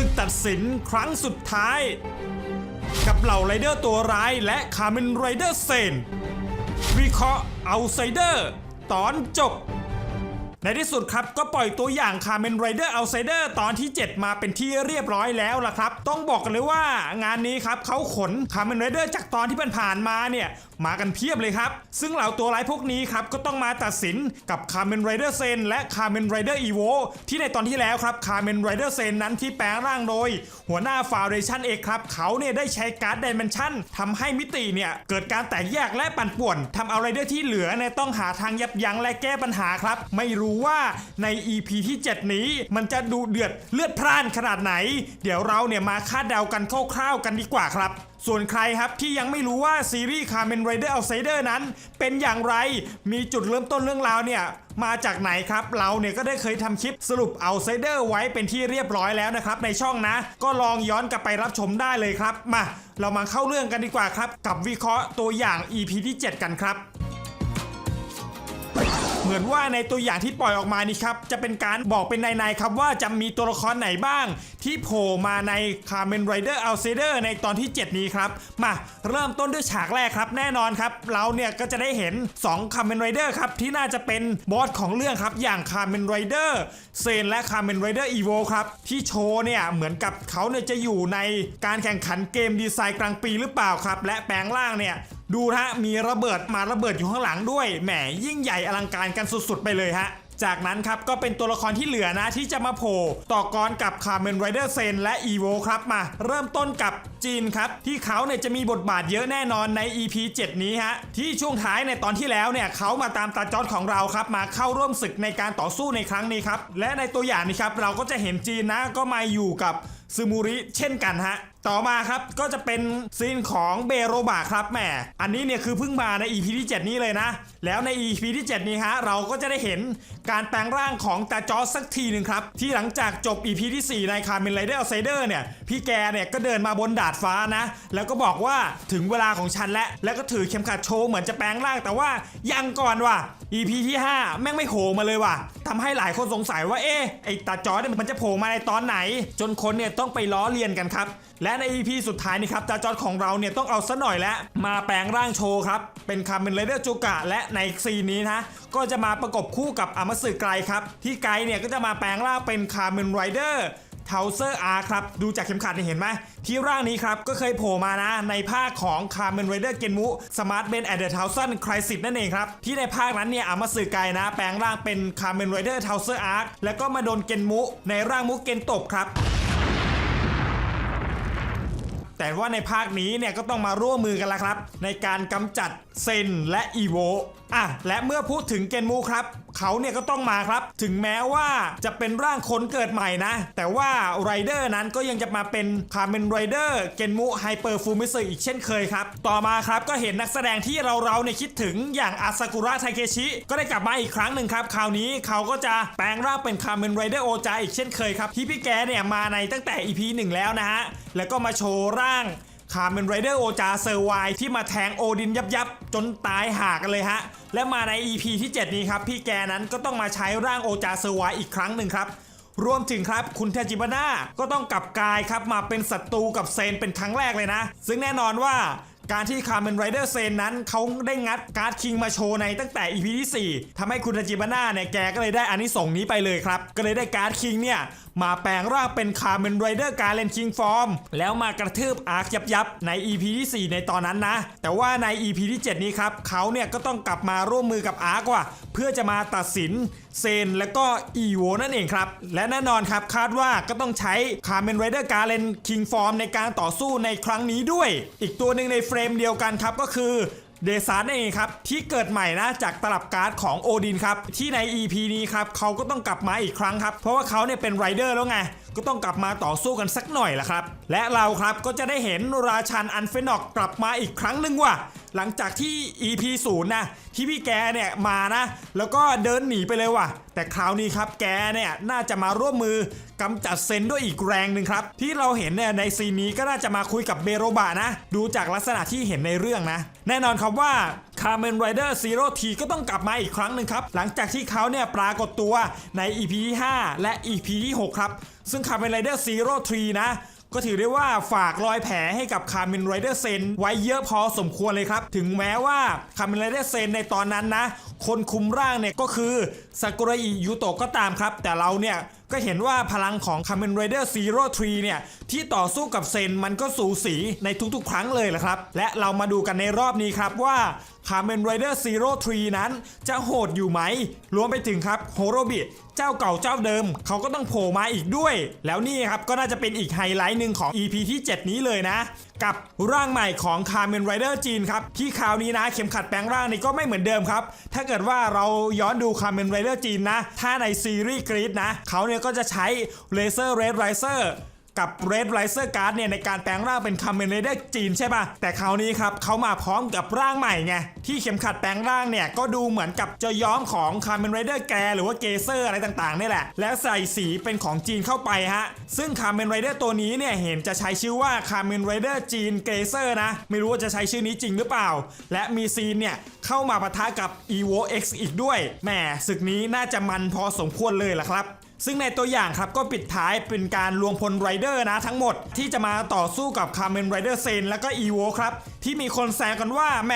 ึกตัดสินครั้งสุดท้าย กับเหล่าไรเดอร์ตัวร้ายและคาร์เมนไรเดอร์เซนวิเคราะห์เอาไซเดอร์ ตอนจบ ในที่สุดครับก็ปล่อยตัวอย่างคาร์เมนไรเดอร์เอาไซเดอร์ตอนที่ 7 มาเป็นที่เรียบร้อยแล้วล่ะครับ ต้องบอกกันเลยว่างานนี้ครับเขาขนคาร์เมนไรเดอร์จากตอนที่ผ่านมาเนี่ยมากันเพียบเลยครับ ซึ่งเหล่าตัวร้ายพวกนี้ครับก็ต้องมาตัดสินกับคาร์เมนไรเดอร์เซนและคาร์เมนไรเดอร์อีโวที่ในตอนที่แล้วครับคาร์เมนไรเดอร์เซนนั้นที่แปลงร่างโดย หัวหน้าฟาวเดชั่นเอกครับเขาเนี่ยได้ใช้การ์ดดิเมนชั่นทำให้มิติเนี่ยเกิดการแตกแยกและปั่นป่วนทำเอาไรเดอร์ที่เหลือเนี่ยต้องหาทางยับยั้งและแก้ปัญหาครับ ไม่รู้ว่าใน EP ที่ 7 นี้ มันจะดูเดือดเลือดพร่านขนาดไหน เดี๋ยวเราเนี่ยมาคาดเดากันคร่าวๆกันดีกว่าครับส่วนใครครับที่ยังไม่รู้ว่าซีรีส์ Kamen Rider Outsider นั้น เป็นอย่างไร มีจุดเริ่มต้นเรื่องราวเนี่ย มาจากไหนครับ เราเนี่ยก็ได้เคยทำคลิปสรุป Outsider ไว้เป็นที่เรียบร้อยแล้วนะครับในช่องนะ ก็ลองย้อนกลับไปรับชมได้เลยครับ มา เรามาเข้าเรื่องกันดีกว่าครับ กับวิเคราะห์ตัวอย่าง EP ที่ 7 กันครับ เหมือนว่าในตัวอย่างที่ปล่อยออกมานี่ครับจะเป็นการบอกเป็นในๆครับว่าจะมีตัวละครไหนบ้าง ที่โผล่มาใน Kamen Rider Outsider ในตอนที่ 7 นี้ครับมาเริ่มต้นด้วยฉากแรกครับ แน่นอนครับ เราเนี่ยก็จะได้เห็น2 Kamen Rider ครับที่น่าจะเป็นบอสของเรื่องครับอย่าง Kamen Rider เซนและ Kamen Rider Evo ครับที่โชว์เนี่ยเหมือนกับเขาเนี่ยจะอยู่ในการแข่งขันเกมดีไซน์กลางปีหรือเปล่าครับ และแปลงร่างเนี่ย ดูฮะมีระเบิดมาระเบิดอยู่ข้างหลังด้วยแหมยิ่งใหญ่อลังการกันสุดๆ ไปเลยฮะจากนั้นครับก็เป็นตัวละครที่เหลือนะที่จะมาโผล่ต่อกรกับคาร์เมนไรเดอร์เซนและอีโวครับมา เริ่มต้นกับจีนครับ ที่เขาเนี่ยจะมีบทบาทเยอะแน่นอนใน EP 7 นี้ฮะ ที่ช่วงท้ายในตอนที่แล้วเนี่ยเขามาตามตาจอดของเราครับ มาเข้าร่วมศึกในการต่อสู้ในครั้งนี้ครับ และในตัวอย่างนี้ครับ เราก็จะเห็นจีนนะก็มาอยู่กับซึมูริเช่นกันฮะ ต่อมาครับก็จะเป็นซีนของเบโรบาครับแหมอันนี้เนี่ยคือเพิ่งมาใน EP ที่ 7 นี้เลยนะแล้วใน EP ที่ 7 นี้ฮะเราก็จะได้เห็นการแปลงร่างของตาจอสักทีหนึ่งครับ ที่หลังจากจบ EP ที่ 4 ในคาร์เมนไรเดอร์ไซเดอร์เนี่ย พี่แกเนี่ยก็เดินมาบนดาดฟ้านะ แล้วก็บอกว่าถึงเวลาของฉันแล้ว แล้วก็ถือเข็มขัดโชว์เหมือนจะแปลงร่างแต่ว่ายังก่อนว่ะ EP ที่ 5 แม่งไม่โผล่มาเลยว่ะทำให้หลายคนสงสัยว่าเอ๊ะไอตาจอร์เนี่ยมันจะโผล่มาในตอนไหน จนคนเนี่ยต้องไปล้อเลียนกันครับและใน EP สุดท้ายนี่ครับตาจอร์ของเราเนี่ยต้องเอาซะหน่อยแล้วมาแปลงร่างโชว์ครับเป็นคาร์เมนไรเดอร์จูกะและในซีนนี้นะก็จะมาประกบคู่กับอามาสึไกรครับ ที่ไกรเนี่ยก็จะมาแปลงร่างเป็นคาร์เมนไรเดอร์เทาเซอร์อาร์ครับ ดูจากเข็มขัดเนี่ยเห็นไหมที่ร่างนี้ครับ ก็เคยโผล่มานะ ในภาคของ Kamen Rider Genmu Smart Ben at the Thousand Crisis นั่นเองครับ ที่ในภาคนั้นเนี่ยอามาสึไกนะ แปลงร่างเป็น Kamen Rider t o u s e r Arc แล้วก็มาโดนเกนมุในร่างมุกเกนตบครับแต่ว่าในภาคนี้เนี่ยก็ต้องมาร่วมมือกันแล้วครับ ในการกำจัด เซนและอีโวอะและเมื่อพูดถึงเกนมูครับ เขาเนี่ยก็ต้องมาครับ ถึงแม้ว่าจะเป็นร่างคนเกิดใหม่นะ แต่ว่าไรเดอร์นั้นก็ยังจะมาเป็นคาร์เมนไรเดอร์เกนมูไฮเปอร์ฟูมิสึอีกเช่นเคยครับ ต่อมาครับก็เห็นนักแสดงที่เราเราเนี่ยคิดถึงอย่างอาซากุระไทเคชิ ก็ได้กลับมาอีกครั้งหนึ่งครับ คราวนี้เขาก็จะแปลงร่างเป็นคาร์เมนไรเดอร์โอจาอีกเช่นเคยครับที่พี่แกเนี่ยมาในตั้งแต่ EP 1 แล้วนะฮะแล้วก็มาโชว์ร่าง คาร์เมนไรเดอร์โอจาเซอร์ไวที่มาแทงโอดินยับยับจนตายหากันเลยฮะ และมาใน EP ที่ 7 นี้ครับ พี่แกนั้นก็ต้องมาใช้ร่างโอจาเซอร์ไวอีกครั้งหนึ่งครับรวมถึงครับคุณเทจิบาน่าก็ต้องกลับกายครับมาเป็นศัตรูกับเซนเป็นครั้งแรกเลยนะ ซึ่งแน่นอนว่า การที่คาร์เมนไรเดอร์เซนนั้นเขาได้งัดการ์ดคิงมาโชว์ในตั้งแต่ EP ที่ 4ทำให้คุณจิบาน่าเนี่ยแกก็เลยได้อานิสงส์นี้ไปเลยครับ ก็เลยได้การ์ดคิงเนี่ยมาแปลงร่างเป็นคาร์เมนไรเดอร์การเลนคิงฟอร์มแล้วมากระทืบอาร์คยับยับใน EP ที่ 4 ในตอนนั้นนะ แต่ว่าใน EP ที่ 7 นี้ครับเขาเนี่ยก็ต้องกลับมาร่วมมือกับอาร์คว่ะเพื่อจะมาตัดสินเซนและก็อีโวนั่นเองครับ และแน่นอนครับคาดว่าก็ต้องใช้คาร์เมนไรเดอร์การเลนคิงฟอร์มในการต่อสู้ในครั้งนี้ด้วย อีกตัวหนึ่งในเฟรมเดียวกันครับก็คือเดซานนั่นเองครับ ที่เกิดใหม่นะจากตลับการ์ดของโอดินครับ ที่ใน EP นี้ครับเขาก็ต้องกลับมาอีกครั้งครับ เพราะว่าเขาเนี่ยเป็นไรเดอร์แล้วไง ก็ต้องกลับมาต่อสู้กันสักหน่อยละครับ และเราครับก็จะได้เห็นราชันอันเฟนอกกลับมาอีกครั้งหนึ่งว่ะหลังจากที่ EP ศูนย์นะที่พี่แกเนี่ยมานะ แล้วก็เดินหนีไปเลยว่ะ แต่คราวนี้ครับแกเนี่ยน่าจะมาร่วมมือกำจัดเซนด้วยอีกแรงหนึ่งครับ ที่เราเห็นเนี่ยในซีนนี้ก็น่าจะมาคุยกับเบโรบะนะ ดูจากลักษณะที่เห็นในเรื่องนะ แน่นอนครับว่า Kamen Rider Zero T ก็ต้องกลับมาอีกครั้งหนึ่งครับ หลังจากที่เขาเนี่ยปรากฏตัวใน EP ที่ 5 และ EP ที่ 6 ครับ ซึ่งคา m เมนไรเดอร์ซีโร่ทรีนะ ก็ถือได้ว่าฝากรอยแผลให้กับคา m เมนไรเดอร์เซนไว้เยอะพอสมควรเลยครับ ถึงแม้ว่าคา m เมนไรเดอร์เซนในตอนนั้นนะ คนคุมร่างเนี่ยก็คือซากุระอิยูโตะก็ตามครับ แต่เราเนี่ย ก็เห็นว่าพลังของ Kamen Rider Zero Tree เนี่ย ที่ต่อสู้กับเซนมันก็สูสีในทุกๆ ครั้งเลยแหละครับ และเรามาดูกันในรอบนี้ครับว่า Kamen Rider Zero Tree นั้นจะโหดอยู่ไหม รวมไปถึงครับโฮโรบิเจ้าเก่าเจ้าเดิม เขาก็ต้องโผล่มาอีกด้วย แล้วนี่ครับก็น่าจะเป็นอีกไฮไลท์หนึ่งของ EP ที่ 7 นี้เลยนะ กับร่างใหม่ของ Kamen Rider จีนครับ ที่คราวนี้นะ เข็มขัดแปลงร่างนี่ก็ไม่เหมือนเดิมครับ ถ้าเกิดว่าเราย้อนดู Kamen Rider จีนนะ ถ้าในซีรีส์กรีดนะ เขาเนี่ยก็จะใช้ Laser Red Riser กับ Red Riser Guard เนี่ยในการแปลงร่างเป็น Kamen Rider จีนใช่ปะแต่คราวนี้ครับเขามาพร้อมกับร่างใหม่ไง ที่เข็มขัดแปลงร่างเนี่ย ก็ดูเหมือนกับจะย้อมของ Kamen Rider แกหรือว่าเกเซอร์อะไรต่างๆนี่แหละ แล้วใส่สีเป็นของจีนเข้าไปฮะ ซึ่ง Kamen Rider ตัวนี้เนี่ย เห็นจะใช้ชื่อว่า Kamen Rider จีนเกเซอร์นะ ไม่รู้ว่าจะใช้ชื่อนี้จริงหรือเปล่า และมีซีนเนี่ยเข้ามาปะทะกับ EVO X อีกด้วยแหมศึกนี้น่าจะมันพอสมควรเลยล่ะครับ ซึ่งในตัวอย่างครับก็ปิดท้ายเป็นการรวมพลไรเดอร์นะทั้งหมดที่จะมาต่อสู้กับคาร์เมนไรเดอร์เซนและก็อีโวครับ ที่มีคนแซงกันว่าแหม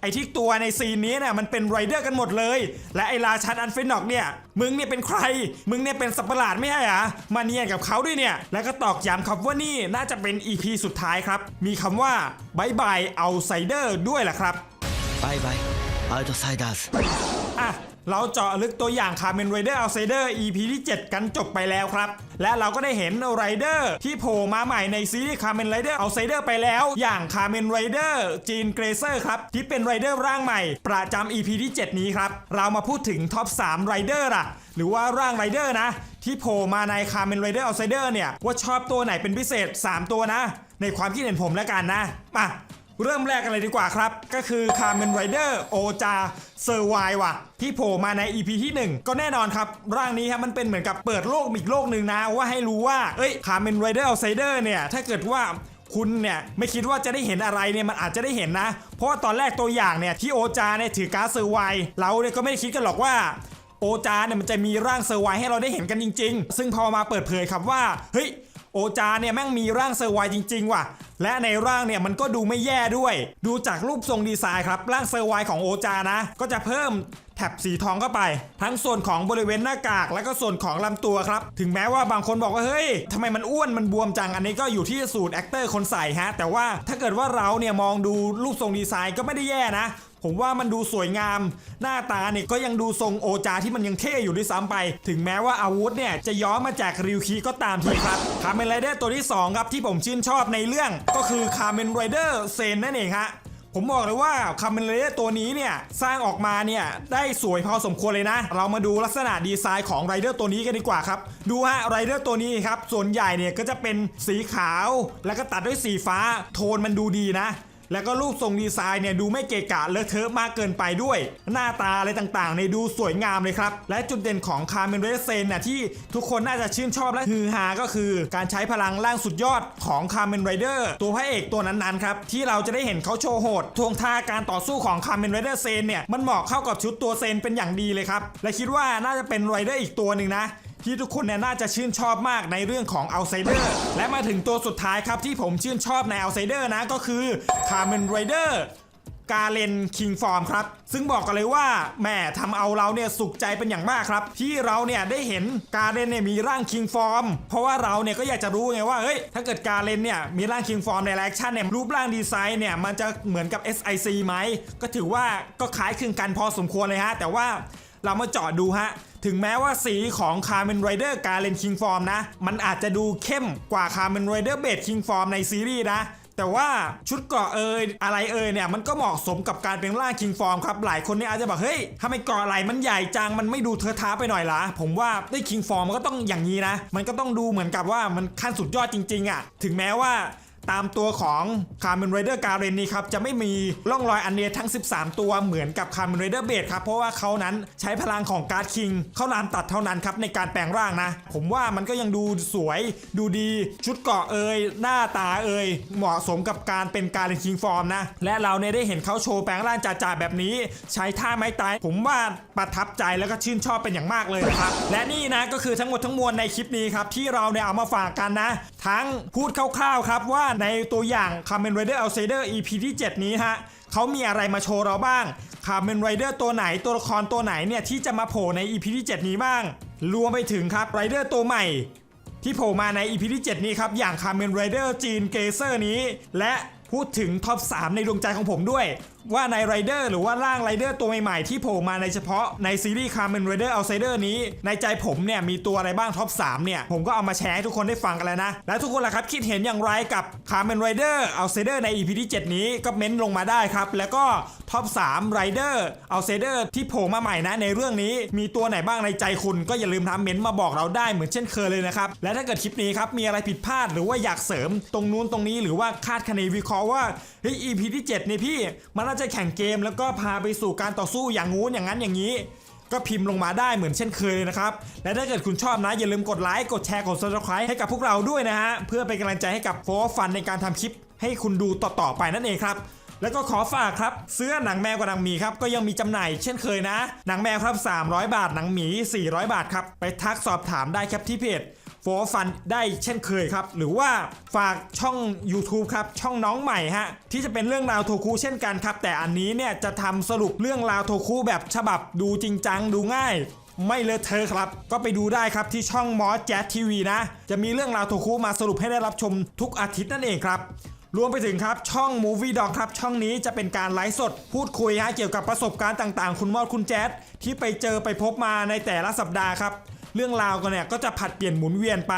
ไอที่ตัวในซีนนี้เนี่ยมันเป็นไรเดอร์กันหมดเลย และไอราชันอันเฟนอกเนี่ย มึงเนี่ยเป็นใคร มึงเนี่ยเป็นสัปหลาดไม่ใช่หรอมาเนียนกับเขาด้วยเนี่ย แล้วก็ตอกย้ำครับว่านี่น่าจะเป็น EP สุดท้ายครับ มีคำว่าบายบายเอาไซเดอร์ด้วยแหละครับบายบายเอาไซเดอร์อะ เราเจาะลึกตัวอย่าง Kamen Rider Outsider EP ที่ 7 กันจบไปแล้วครับ และเราก็ได้เห็นไรเดอร์ที่โผล่มาใหม่ในซีรีส์ Kamen Rider Outsider ไปแล้ว อย่าง Kamen Rider จีนเกรเซอร์ครับ ที่เป็นไรเดอร์ร่างใหม่ ประจำ EP ที่ 7 นี้ครับ เรามาพูดถึงท็อป3ไรเดอร์ล่ะ หรือว่าร่างไรเดอร์นะ ที่โผล่มาใน Kamen Rider Outsider เนี่ยว่าชอบตัวไหนเป็นพิเศษ 3 ตัวนะ ในความคิดเห็นผมแล้วกันนะมา เริ่มแรกกันเลยดีกว่าครับ ก็คือ Kamen Rider โอจาเซอร์ไวว่ะ ที่โผล่มาใน EP ที่ 1 ก็แน่นอนครับ ร่างนี้ครับมันเป็นเหมือนกับเปิดโลกอีกโลกหนึ่งนะ ว่าให้รู้ว่า เอ้ย Kamen Rider Outsider เนี่ย ถ้าเกิดว่าคุณเนี่ย ไม่คิดว่าจะได้เห็นอะไรเนี่ย มันอาจจะได้เห็นนะ เพราะว่าตอนแรกตัวอย่างเนี่ย ที่โอจาเนี่ยถือการ์ดเซอร์ไวเราเนี่ยก็ไม่ได้คิดกันหรอกว่าโอจาเนี่ยมันจะมีร่างเซอร์ไวให้เราได้เห็นกันจริง ๆ ซึ่งพอมาเปิดเผยครับว่าเฮ้ย โอจาเนี่ยแม่งมีร่างเซอร์ไวจริง ๆ ว่ะ และในร่างเนี่ยมันก็ดูไม่แย่ด้วย ดูจากรูปทรงดีไซน์ครับ ร่างเซอร์ไวของโอจานะ ก็จะเพิ่มแท็บสีทองเข้าไป ทั้งส่วนของบริเวณหน้ากาก และก็ส่วนของลำตัวครับ ถึงแม้ว่าบางคนบอกว่า เฮ้ยทำไมมันอ้วนมันบวมจัง อันนี้ก็อยู่ที่สูตรแอคเตอร์คนใส่ฮะ แต่ว่าถ้าเกิดว่าเราเนี่ยมองดูรูปทรงดีไซน์ก็ไม่ได้แย่นะ ผมว่ามันดูสวยงาม หน้าตาเนี่ยก็ยังดูทรงโอจาที่มันยังเท่อยู่ด้วยซ้ำไป ถึงแม้ว่าอาวุธเนี่ยจะย้อนมาจากริวคีก็ตามทีครับคาเมนไรเดอร์ตัวที่ 2 ครับที่ผมชื่นชอบในเรื่อง ก็คือคาเมนไรเดอร์เซนนั่นเองฮะผมบอกเลยว่าคาเมนไรเดอร์ตัวนี้เนี่ยสร้างออกมาเนี่ยได้สวยพอสมควรเลยนะ เรามาดูลักษณะดีไซน์ของไรเดอร์ตัวนี้กันดีกว่าครับ ดูฮะไรเดอร์ตัวนี้ครับส่วนใหญ่เนี่ยก็จะเป็นสีขาว แล้วก็ตัดด้วยสีฟ้าโทนมันดูดีนะ แล้วก็รูปทรงดีไซน์เนี่ยดูไม่เกะกะเลอะเทอะมากเกินไปด้วย หน้าตาอะไรต่างๆเนี่ยดูสวยงามเลยครับ และจุดเด่นของคาร์เมนเรสเซนน่ะที่ทุกคนน่าจะชื่นชอบและฮือฮาก็คือ การใช้พลังร่างสุดยอดของคาร์เมนไรเดอร์ตัวพระเอกตัวนั้นๆครับที่เราจะได้เห็นเขาโชว์โหดทวงท่าการต่อสู้ของคาร์เมนไรเดอร์เซนเนี่ยมันเหมาะเข้ากับชุดตัวเซนเป็นอย่างดีเลยครับและคิดว่าน่าจะเป็นไรเดอร์อีกตัวหนึ่งนะ ที่ทุกคนเนี่ยน่าจะชื่นชอบมากในเรื่องของ Outsider และมาถึงตัวสุดท้ายครับที่ผมชื่นชอบใน Outsider นะก็คือ Kamen Rider กาเลนคิงฟอร์มครับ ซึ่งบอกกันเลยว่าแหม่ทำเอาเราเนี่ยสุขใจเป็นอย่างมากครับ ที่เราเนี่ยได้เห็นกาเลนเนี่ยมีร่างคิงฟอร์มเพราะว่าเราเนี่ยก็อยากจะรู้ไงว่าเฮ้ยถ้าเกิดกาเลนเนี่ยมีร่างคิงฟอร์มในแอคชั่นเนี่ยรูปร่างดีไซน์เนี่ยมันจะเหมือนกับ SIC ไหมก็ถือว่าก็คล้ายคลึงกันพอสมควรเลยฮะแต่ว่า เรามาเจาะดูฮะ ถึงแม้ว่าสีของ Kamen Rider การเลนคิงฟอร์มนะ มันอาจจะดูเข้มกว่า Kamen Rider เบ d คิงฟอร์มในซีรีส์นะแต่ว่าชุดเกราะเอยอะไรเอยเนี่ยมันก็เหมาะสมกับการเป็นร่างคิงฟอร์มครับ หลายคนเนี่ยอาจจะบอกเฮ้ยทำไมเกราะไหลมันใหญ่จังมันไม่ดูเทอะท้าไปหน่อยล่ะผมว่าได้คิงฟอร์มมันก็ต้องอย่างนี้นะ มันก็ต้องดูเหมือนกับว่ามันขั้นสุดยอดจริงๆอะถึงแม้ว่า ตามตัวของคาร์ m ม n ไรเดอร์การเรนนี้ครับจะไม่มีร่องรอยอันเนียทั้ง 13 ตัวเหมือนกับคาร์ m ม n ไรเดอร์เบดครับเพราะว่าเขานั้นใช้พลังของการ์ดคิงเข้าลานตัดเท่านั้นครับในการแปลงร่างนะ ผมว่ามันก็ยังดูสวยดูดีชุดเกราะเอยหน้าตาเอยเหมาะสมกับการเป็นการเรนคิงฟอร์มนะ และเราเนี่ยได้เห็นเขาโชว์แปลงร่างจ่าๆแบบนี้ ใช้ท่าไม้ตาย ผมว่าประทับใจแล้วก็ชื่นชอบเป็นอย่างมากเลยครับและนี่นะก็คือทั้งหมดทั้งมวลในคลิปนี้ครับที่เราเนี่ยเอามาฝากกันนะ ทั้งพูดคร่าวๆครับว่าในตัวอย่าง Kamen Rider Outsider EP ที่ 7 นี้ฮะเขามีอะไรมาโชว์เราบ้าง Kamen Rider ตัวไหนตัวละครตัวไหนเนี่ยที่จะมาโผล่ใน EP ที่ 7 นี้บ้าง รวมไปถึงครับไรเดอร์ตัวใหม่ ที่โผล่มาใน EP ที่ 7 นี้ครับ อย่าง Kamen Rider จีนเกเซอร์นี้ และพูดถึงท็อป 3 ในดวงใจของผมด้วยว่าในไรเดอร์หรือว่าร่างไรเดอร์ตัวใหม่ๆ ที่โผล่มาในเฉพาะในซีรีส์ Kamen Rider Outsider นี้ ในใจผมเนี่ยมีตัวอะไรบ้างท็อป3เนี่ย ผมก็เอามาแชร์ให้ทุกคนได้ฟังกันแล้วนะ แล้วทุกคนล่ะครับคิดเห็นอย่างไรกับ Kamen Rider Outsider ใน EP ที่ 7 นี้ก็เม้นลงมาได้ครับ แล้วก็ท็อป3 Rider Outsider ที่โผล่มาใหม่นะในเรื่องนี้ มีตัวไหนบ้างในใจคุณก็อย่าลืมทำเม้นต์มาบอกเราได้เหมือนเช่นเคยเลยนะครับและถ้าเกิดคลิปนี้ครับมีอะไรผิดพลาดหรือว่าอยากเสริม ตรงนู้นตรงนี้หรือว่าคาดคะเนวิเคราะห์ว่าเฮ้ย EP ที่7นี่พี่มันน่าจะแข่งเกมแล้วก็พาไปสู่การต่อสู้อย่างงู้นอย่างนั้นอย่างนี้ ก็พิมพ์ลงมาได้เหมือนเช่นเคยเลยนะครับ และถ้าเกิดคุณชอบนะ อย่าลืมกดไลค์กดแชร์กด subscribe ให้กับพวกเราด้วยนะฮะเพื่อเป็นกำลังใจให้กับโฟร์ฟันในการทำคลิป ให้คุณดูต่อๆไปนั่นเองครับแล้วก็ขอฝากครับเสื้อหนังแมวกับหนังหมีครับก็ยังมีจำหน่ายเช่นเคยนะ หนังแมวครับ 300 บาทหนังหมี 400 บาทครับไปทักสอบถามได้ครับที่เพจ โฟฟันได้เช่นเคยครับ หรือว่าฝากช่อง YouTube ครับ ช่องน้องใหม่ฮะ ที่จะเป็นเรื่องราวโทคูเช่นกันครับ แต่อันนี้เนี่ยจะทำสรุปเรื่องราวโทคูแบบฉบับดูจริงจังดูง่ายไม่เลอะเทอะครับ ก็ไปดูได้ครับที่ช่องมอสแจ๊สทีวีนะ จะมีเรื่องราวโทคูมาสรุปให้ได้รับชมทุกอาทิตย์นั่นเองครับ รวมไปถึงครับช่อง Movie Dog ครับ ช่องนี้จะเป็นการไลฟ์สด พูดคุยฮะเกี่ยวกับประสบการณ์ต่างๆ คุณมอดคุณแจ๊ดที่ไปเจอไปพบมาในแต่ละสัปดาห์ครับ เรื่องราวกันเนี่ยก็จะผัดเปลี่ยนหมุนเวียนไป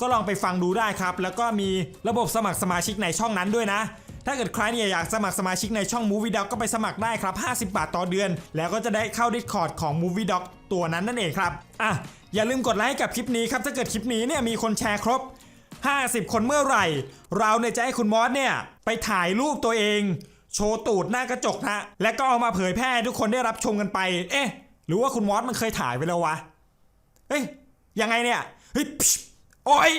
ก็ลองไปฟังดูได้ครับ แล้วก็มีระบบสมัครสมาชิกในช่องนั้นด้วยนะถ้าเกิดใครเนี่ยอยากสมัครสมาชิกในช่อง Movie Dog ก็ไปสมัครได้ครับ 50 บาทต่อเดือน แล้วก็จะได้เข้า Discord ของ Movie Dog ตัวนั้นนั่นเองครับ อะ อย่าลืมกดไลค์ให้กับคลิปนี้ครับ ถ้าเกิดคลิปนี้เนี่ยมีคนแชร์ครบ 50 คนเมื่อไหร่ เราเนี่ยจะให้คุณมอสเนี่ยไปถ่ายรูปตัวเอง โชว์ตูดหน้ากระจกนะ แล้วก็เอามาเผยแพร่ทุกคนได้รับชมกันไป เอ๊ะ หรือว่าคุณมอสมันเคยถ่ายไปแล้ววะ เฮ้ยยังไงเนี่ยเฮ้ยโอ้ย